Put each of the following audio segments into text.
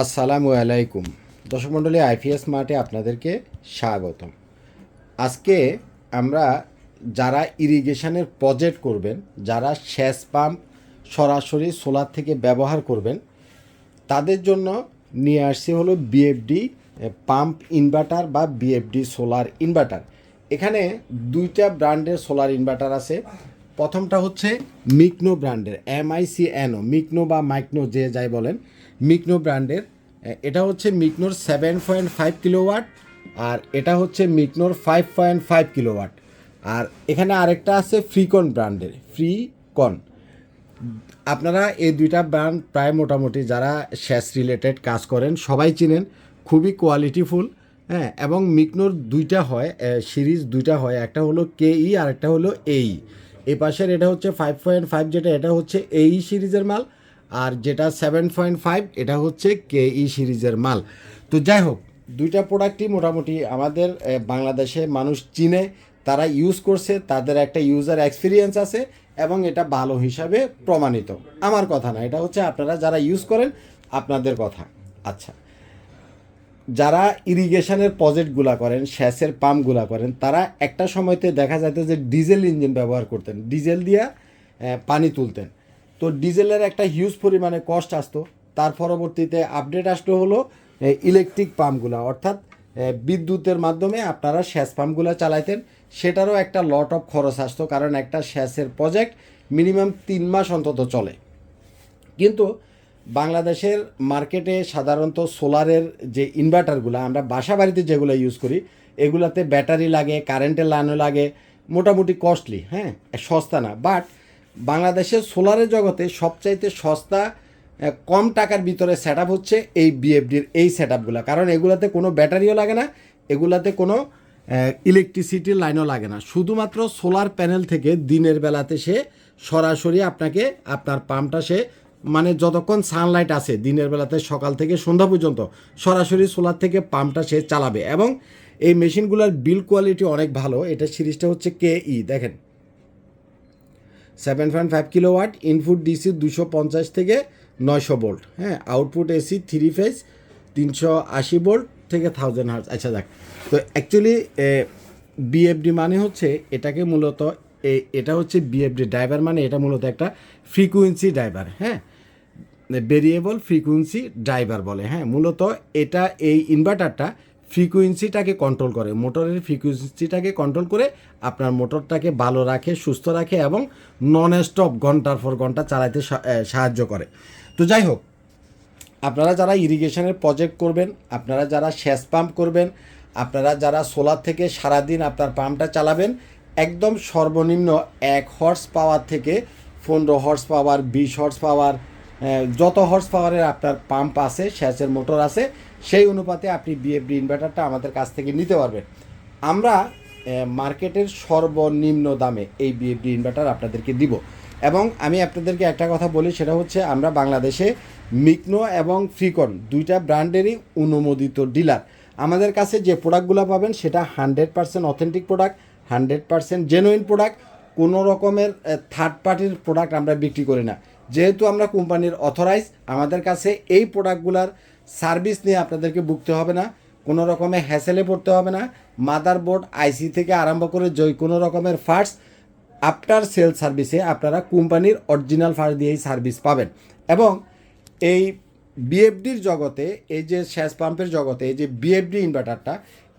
আসসালামু আলাইকুম। দর্শক মণ্ডলী, আইপিএস মার্টে আপনাদেরকে স্বাগতম। আজকে আমরা যারা ইরিগেশনের প্রজেক্ট করবেন, যারা সেচ পাম্প সরাসরি সোলার থেকে ব্যবহার করবেন, তাদের জন্য নিয়ে আসছে হলো বিএফডি পাম্প ইনভার্টার বা বিএফডি সোলার ইনভার্টার। এখানে দুইটা ব্র্যান্ডের সোলার ইনভার্টার আছে। প্রথমটা হচ্ছে মিকনো ব্র্যান্ডের এমআইসি এনও মিকনো বা মাইকনো যে যাই বলেন। মিকনো ব্র্যান্ডের এটা হচ্ছে মিকনোর সেভেন পয়েন্ট ফাইভ কিলোওয়াট আর এটা হচ্ছে মিকনোর ফাইভ পয়েন্ট ফাইভ কিলোওয়াট আর এখানে আরেকটা আছে ফ্রিকন ব্র্যান্ডের ফ্রিকন আপনারা এই দুইটা ব্র্যান্ড প্রায় মোটামুটি যারা শেষ রিলেটেড কাজ করেন সবাই চিনেন, খুবই কোয়ালিটিফুল হ্যাঁ এবং মিকনোর দুইটা হয় সিরিজ দুইটা হয়, একটা হলো কে ই আর একটা হলো এই এ পাশের এটা হচ্ছে ফাইভ পয়েন্ট ফাইভ যেটা, এটা হচ্ছে এই সিরিজের মাল। আর যেটা সেভেন পয়েন্ট ফাইভ এটা হচ্ছে কে ই সিরিজের মাল। তো যাই হোক, দুইটা প্রোডাক্টই মোটামুটি আমাদের বাংলাদেশে মানুষ চিনে, তারা ইউজ করছে, তাদের একটা ইউজার এক্সপিরিয়েন্স আছে এবং এটা ভালো হিসাবে প্রমাণিত। আমার কথা না, এটা হচ্ছে আপনারা যারা ইউজ করেন, আপনাদের কথা। আচ্ছা যারা ইরিগেশনের প্রজেক্টগুলা করেন, সেচের পাম্পগুলা করেন, তারা একটা সময়তে দেখা যেত যে ডিজেল ইঞ্জিন ব্যবহার করতেন। ডিজেল দিয়া পানি তুলতেন। তো ডিজেলের একটা হিউজ পরিমাণে কস্ট আসতো। তার পরবর্তীতে আপডেট আসলো হলো ইলেকট্রিক পাম্পগুলা অর্থাৎ বিদ্যুতের মাধ্যমে আপনারা সেচ পাম্পগুলো চালাইতেন। সেটারও একটা লট অফ খরচ আসতো, কারণ একটা সেচের প্রজেক্ট মিনিমাম তিন মাস অন্তত চলে। কিন্তু বাংলাদেশের মার্কেটে সাধারণত সোলারের যে ইনভার্টারগুলো আমরা বাসা বাড়িতে যেগুলো ইউজ করি, এগুলাতে ব্যাটারি লাগে কারেন্টের লাইনও লাগে, মোটামুটি কস্টলি হ্যাঁ সস্তা না। বাট বাংলাদেশের সোলারের জগতে সবচাইতে সস্তা কম টাকার ভিতরে সেট হচ্ছে এই বিএফডির এই সেট আপগুলো কারণ এগুলাতে কোনো ব্যাটারিও লাগে না, এগুলাতে কোনো ইলেকট্রিসিটির লাইনও লাগে না। শুধুমাত্র সোলার প্যানেল থেকে দিনের বেলাতে সে সরাসরি আপনাকে, আপনার পাম্পটা সে মানে যতক্ষণ সানলাইট আছে, দিনের বেলাতে সকাল থেকে সন্ধ্যা পর্যন্ত সরাসরি সোলার থেকে পাম্পটা সে চালাবে। এবং এই মেশিনগুলোর বিল কোয়ালিটি অনেক ভালো। এটা সিরিজটা হচ্ছে কে ই দেখেন। Seven point five kilo watt input DC দুশো পঞ্চাশ থেকে নয়শো ভোল্ট হ্যাঁ আউটপুট এসি থ্রি ফেজ তিনশো আশি ভোল্ট থেকে থাউজেন্ড হার্স আচ্ছা যাক তো অ্যাকচুয়ালি বিএফডি মানে হচ্ছে এটাকে মূলত এটা হচ্ছে বিএফডি ড্রাইভার মানে এটা মূলত একটা ফ্রিকুয়েন্সি ড্রাইভার হ্যাঁ ভেরিয়েবল ফ্রিকুয়েন্সি ড্রাইভার বলে হ্যাঁ মূলত এটা এই ইনভার্টারটা ফ্রিকুয়েন্সিটাকে কন্ট্রোল করে। মোটরের ফ্রিকুয়েন্সিটাকে কন্ট্রোল করে আপনার মোটরটাকে ভালো রাখে সুস্থ রাখে এবং নন স্টপ ঘণ্টার পর ঘণ্টা এ, সাহায্য করে। তো যাই হোক আপনারা যারা ইরিগেশনের প্রজেক্ট করবেন আপনারা যারা সেচ পাম্প করবেন আপনারা যারা সোলার থেকে সারাদিন আপনার পাম্পটা চালাবেন একদম সর্বনিম্ন এক হর্স পাওয়ার থেকে পনেরো হর্স পাওয়ার বিশ হর্স পাওয়ার যত হর্স পাওয়ারের আপনার পাম্প আছে সেচের মোটর আছে সেই অনুপাতে আপনি বিএফডি ইনভার্টারটা আমাদের কাছ থেকে নিতে পারবেন। আমরা মার্কেটের সর্বনিম্ন দামে এই বিএফডি ইনভার্টার আপনাদেরকে দিব। এবং আমি আপনাদেরকে একটা কথা বলি, সেটা হচ্ছে আমরা বাংলাদেশে মিকনো এবং ফ্রিকন দুইটা ব্র্যান্ডেরই অনুমোদিত ডিলার আমাদের কাছে যে প্রোডাক্টগুলো পাবেন, সেটা hundred percent authentic product hundred percent genuine product কোনো রকমের থার্ড পার্টির প্রোডাক্ট আমরা বিক্রি করি না। যেহেতু আমরা কোম্পানির অথরাইজ আমাদের কাছে এই প্রোডাক্টগুলোর সার্ভিস নিয়ে আপনাদেরকে বুকতে হবে না, কোনো রকমের হ্যাসেলে পড়তে হবে না। মাদারবোর্ড আইসি থেকে আরম্ভ করে যে কোনো রকমের ফার্টস আফটার সেল সার্ভিসে আপনারা কোম্পানির অরিজিনাল ফার্ট দিয়েই সার্ভিস পাবেন। এবং এই বিএফডির জগতে, এই যে শ্যাস পাম্পের জগতে, এই যে বিএফডি ইনভার্টারটা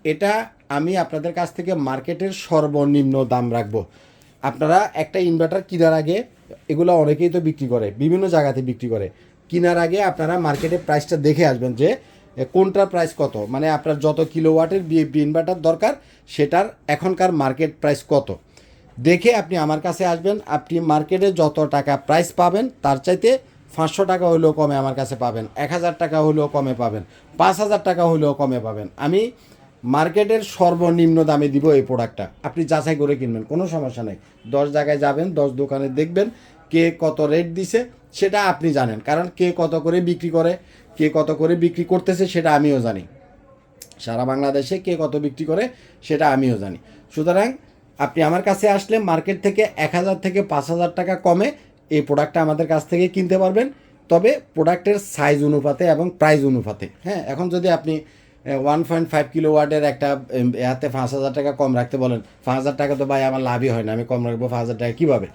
এটা আমি আপনাদের কাছ থেকে মার্কেটের সর্বনিম্ন দাম রাখব। আপনারা একটা ইনভার্টার কেনার আগে এগুলো অনেকেই তো বিক্রি করে, বিভিন্ন জায়গাতে বিক্রি করে। কেনার আগে আপনারা মার্কেটে প্রাইসটা দেখে আসবেন যে কোনটার প্রাইস কত। মানে আপনার যত কিলোওয়াটের বিএফডি ইনভার্টার দরকার, সেটার এখনকার মার্কেট প্রাইস কত। দেখে আপনি আমার কাছে আসবেন, আপনি মার্কেটে যত টাকা প্রাইস পাবেন, তার চাইতে পাঁচশো টাকা হলেও কমে আমার কাছে পাবেন, এক হাজার টাকা হলেও কমে পাবেন, পাঁচ হাজার টাকা হলেও কমে পাবেন। আমি মার্কেটের সর্বনিম্ন দামে দিব এই প্রোডাক্টটা আপনি যাচাই করে কিনবেন, কোনো সমস্যা নেই। দশ জায়গায় যাবেন, দশ দোকানে দেখবেন, কে কত রেট দিছে সেটা আপনি জানেন। কারণ কে কত করে বিক্রি করে, কে কত করে বিক্রি করতেছে সেটা আমিও জানি। সারা বাংলাদেশে কে কত বিক্রি করে সেটা আমিও জানি। সুতরাং আপনি আমার কাছে আসলে মার্কেট থেকে এক হাজার থেকে পাঁচ হাজার টাকা কমে এই প্রোডাক্টটা আমাদের কাছ থেকে কিনতে পারবেন। তবে প্রোডাক্টের সাইজ অনুপাতে এবং প্রাইস অনুপাতে হ্যাঁ? এখন যদি আপনি ওয়ান পয়েন্ট ফাইভ কিলো ওয়ার্ডের একটা হাতে পাঁচ হাজার টাকা কম রাখতে বলেন, পাঁচ হাজার টাকা তো ভাই আমার লাভই হয় না, আমি কম রাখব পাঁচ হাজার টাকা কীভাবে?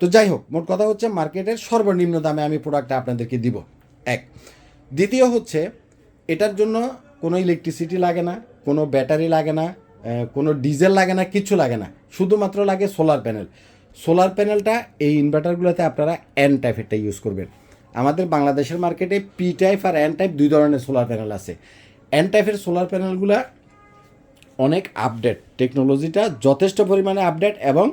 তো যাই হোক মোট কথা হচ্ছে মার্কেটের সর্বনিম্ন দামে আমি প্রোডাক্টটা আপনাদেরকে দিব। এক। দ্বিতীয় হচ্ছে, এটার জন্য কোনো ইলেকট্রিসিটি লাগে না, কোনো ব্যাটারি লাগে না কোনো ডিজেল লাগে না কিচ্ছু লাগে না। শুধুমাত্র লাগে সোলার প্যানেল সোলার প্যানেলটা এই ইনভার্টারগুলোতে আপনারা এন টাইপেরটা ইউজ করবেন। আমাদের বাংলাদেশের মার্কেটে পি টাইপ আর এন টাইপ দুই ধরনের সোলার প্যানেল আছে। এন টাইপের সোলার প্যানেলগুলো অনেক আপডেট টেকনোলজিটা যথেষ্ট পরিমাণে আপডেট এবং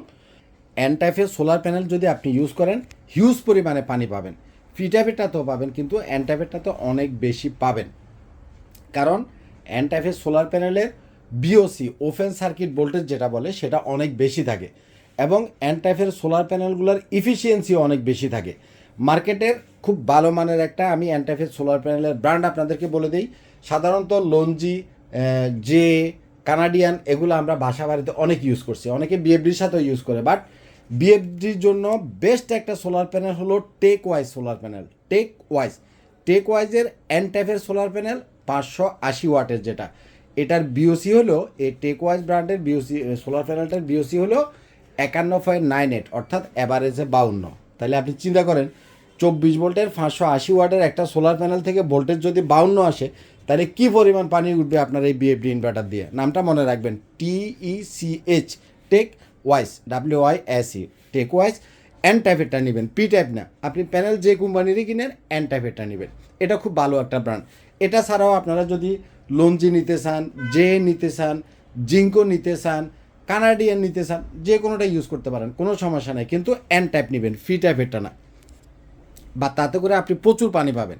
এন টাইপের সোলার প্যানেল যদি আপনি ইউজ করেন হিউজ পরিমাণে পানি পাবেন। ফি টাইপেরটা তো পাবেন, কিন্তু এন টাইপেরটা তো অনেক বেশি পাবেন। কারণ এন টাইপের সোলার প্যানেলের বিওসি ওপেন সার্কিট ভোল্টেজ যেটা বলে, সেটা অনেক বেশি থাকে। এবং এন টাইপের সোলার প্যানেলগুলোর ইফিসিয়েন্সি অনেক বেশি থাকে। মার্কেটের খুব ভালো মানের একটা আমি এন টাইপের সোলার প্যানেলের ব্র্যান্ড আপনাদেরকে বলে দিই। সাধারণত লঞ্জি জে কানাডিয়ান এগুলো আমরা বাসা বাড়িতে অনেক ইউজ করছি। অনেকে বিএফডির সাথেও ইউজ করে বাট বিএফডির জন্য বেস্ট একটা সোলার প্যানেল হলো Tech Wyse solar panel Tech Wyse Tech ওয়াইজের N টাইপের সোলার প্যানেল পাঁচশো আশি ওয়াটের যেটা। এটার বিওসি হলো, এই টেক ওয়াইজ ব্র্যান্ডের বিওসি সোলার প্যানেলটার বিওসি হলো একান্ন পয়েন্ট নাইন এইট অর্থাৎ অ্যাভারেজে বাউন্ন। তাহলে আপনি চিন্তা করেন, চব্বিশ ভোল্টের পাঁচশো আশি ওয়াটের একটা সোলার প্যানেল থেকে ভোল্টেজ যদি বাউন্ন আসে, তাহলে কি পরিমাণ পানি উঠবে আপনার এই বিএফডি ইনভার্টার দিয়ে? নামটা মনে রাখবেন TECH Tech Wyse W Y S E Tech Wyse N টাইপেরটা নেবেন পি টাইপ না। আপনি প্যানেল যে কোম্পানিরই কিনেন এন টাইপেরটা নেবেন এটা খুব ভালো একটা ব্র্যান্ড এটা ছাড়াও আপনারা যদি লঞ্জি নিতে চান জে নিতে চান জিঙ্কো নিতে চান কানাডিয়ান নিতে চান, যে কোনোটা ইউজ করতে পারেন, কোনো সমস্যা নেই। কিন্তু এন টাইপ নেবেন ফি টাইপেরটা না। বা তাতে করে আপনি প্রচুর পানি পাবেন।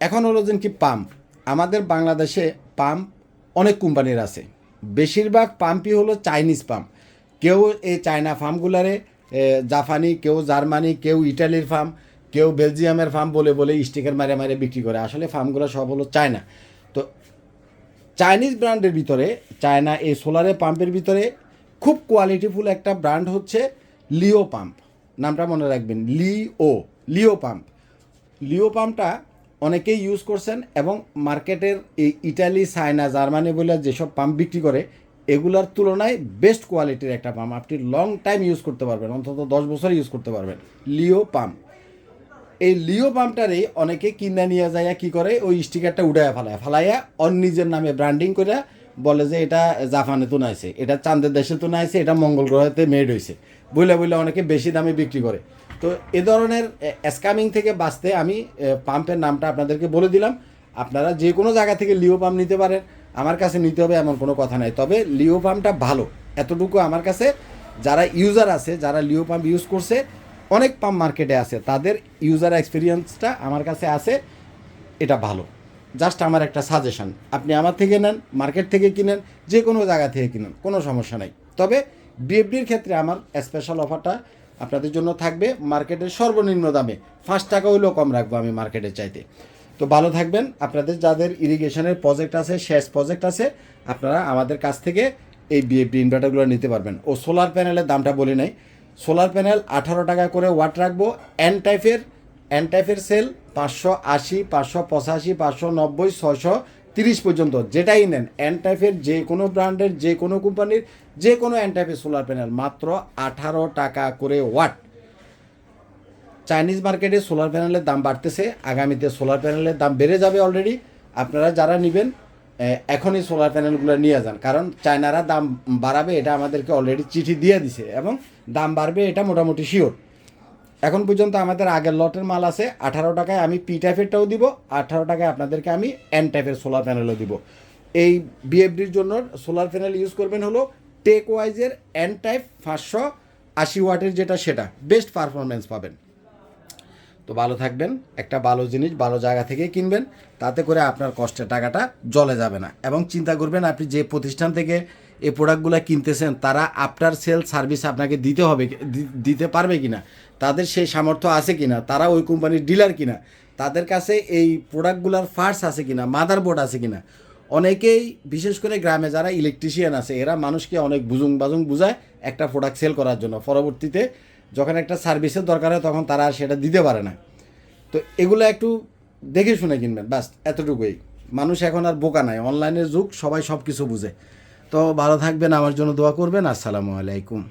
এখন হলো যেন কি পাম্প আমাদের বাংলাদেশে পাম্প অনেক কোম্পানির আছে। বেশিরভাগ পাম্পই হলো চাইনিজ পাম্প কেউ এই চায়না ফার্মগুলারে জাপানি, কেউ জার্মানি, কেউ ইটালির ফার্ম, কেউ বেলজিয়ামের ফার্ম বলে বলে স্টিকার মারে মারে বিক্রি করে। আসলে ফার্মগুলো সব হলো চায়না। তো চাইনিজ ব্র্যান্ডের ভিতরে, চায়না এই সোলারে পাম্পের ভিতরে খুব কোয়ালিটিফুল একটা ব্র্যান্ড হচ্ছে লিও পাম্প। নামটা মনে রাখবেন, লিও লিও পাম্প। লিও পাম্পটা অনেকেই ইউজ করছেন এবং মার্কেটের এই ইটালি, চায়না, জার্মানি বলে যেসব পাম্প বিক্রি করে এগুলার তুলনায় বেস্ট কোয়ালিটির একটা পাম্প আপনি লং টাইম ইউজ করতে পারবেন, অন্তত দশ বছর ইউজ করতে পারবেন। লিও পাম্প এই লিও পাম্পটারে অনেকে কিনে নিয়ে যায়, কি করে? ওই স্টিকারটা উড়ায় ফেলায়। ফেলাইয়া অন নিজের নামে ব্র্যান্ডিং করে বলে যে এটা জাপানে তো নাইছে এটা চাঁদের দেশে তো নাইছে এটা মঙ্গল গ্রহেতে মেড হয়েছে বইলে বইলে অনেকে বেশি দামে বিক্রি করে। তো এ ধরনের স্ক্যামিং থেকে বাঁচতে আমি পাম্পের নামটা আপনাদেরকে বলে দিলাম। আপনারা যে কোনো জায়গা থেকে লিও পাম্প নিতে পারেন। আমার কাছে নিতে হবে এমন কোনো কথা নাই। তবে লিও পাম্পটা ভালো। এতটুকু আমার কাছে যারা ইউজার আছে, যারা লিও পাম্প ইউজ করছে, অনেক পাম্প মার্কেটে আছে। তাদের ইউজার এক্সপিরিয়েন্সটা আমার কাছে আছে, এটা ভালো। জাস্ট আমার একটা সাজেশন আপনি আমার থেকে নেন মার্কেট থেকে কিনেন, যে কোনো জায়গা থেকে কিনেন, কোনো সমস্যা নাই। তবে বিএফডির ক্ষেত্রে আমার স্পেশাল অফারটা আপনাদের জন্য থাকবে মার্কেটের সর্বনিম্ন দামে। পাঁচ টাকা হলেও কম রাখব আমি মার্কেটের চাইতে। তো ভালো থাকবেন। আপনাদের যাদের ইরিগেশনের প্রজেক্ট আছে শেষ প্রজেক্ট আছে, আপনারা আমাদের কাছ থেকে এই বিএফডি ইনভার্টারগুলো নিতে পারবেন। ও সোলার প্যানেলের দামটা বলি নাই। সোলার প্যানেল আঠারো টাকা করে ওয়াট রাখব। এন টাইপের এন টাইপের সেল পাঁচশো আশি, পাঁচশো পঁচাশি, পাঁচশো নব্বই ছশো তিরিশ পর্যন্ত। যেটাই নেন এন টাইপের যে কোনো ব্র্যান্ডের যে কোনো কোম্পানির যে কোনো এন টাইপের সোলার প্যানেল মাত্র আঠারো টাকা করে ওয়াট চাইনিজ মার্কেটে সোলার প্যানেলের দাম বাড়তেছে, আগামীতে সোলার প্যানেলের দাম বেড়ে যাবে অলরেডি আপনারা যারা নেবেন এখনই সোলার প্যানেলগুলো নিয়ে যান। কারণ চায়নারা দাম বাড়াবে, এটা আমাদেরকে অলরেডি চিঠি দিয়ে দিছে এবং দাম বাড়বে এটা মোটামুটি শিওর এখন পর্যন্ত আমাদের আগের লটের মাল আছে, আঠারো টাকায় আমি পি টাইপেরটাও দিব, আঠারো টাকায় আপনাদেরকে আমি এন টাইপের সোলার প্যানেলও দিব। এই বিএফডির জন্য সোলার প্যানেল ইউজ করবেন হলো টেক ওয়াইজের এন টাইপ পাঁচশো আশি ওয়াটের যেটা সেটা বেস্ট পারফরমেন্স পাবেন। তো ভালো থাকবেন, একটা ভালো জিনিস ভালো জায়গা থেকে কিনবেন, তাতে করে আপনার কষ্টের টাকাটা জলে যাবে না। এবং চিন্তা করবেন আপনি যে প্রতিষ্ঠান থেকে এই প্রোডাক্টগুলো কিনতেছেন, তারা আফটার সেল সার্ভিস আপনাকে দিতে হবে কি- দিতে পারবে কি না তাদের সেই সামর্থ্য আছে কি না তারা ওই কোম্পানির ডিলার কিনা, তাদের কাছে এই প্রোডাক্টগুলোর ফার্স আছে কি কিনা মাদারবোর্ড আছে কিনা, অনেকেই বিশেষ করে গ্রামে যারা ইলেকট্রিশিয়ান আছে, এরা মানুষকে অনেক বুজুং বাজুং বুঝায় একটা প্রোডাক্ট সেল করার জন্য। পরবর্তীতে যখন একটা সার্ভিসের দরকার হয়, তখন তারা আর সেটা দিতে পারে না। তো এগুলো একটু দেখে শুনে কিনবেন, ব্যাস, এতটুকুই। মানুষ এখন আর বোকা নাই। অনলাইনের যুগ, সবাই সব কিছু বুঝে। তো ভালো থাকবেন, আমার জন্য দোয়া করবেন। আসসালামু আলাইকুম।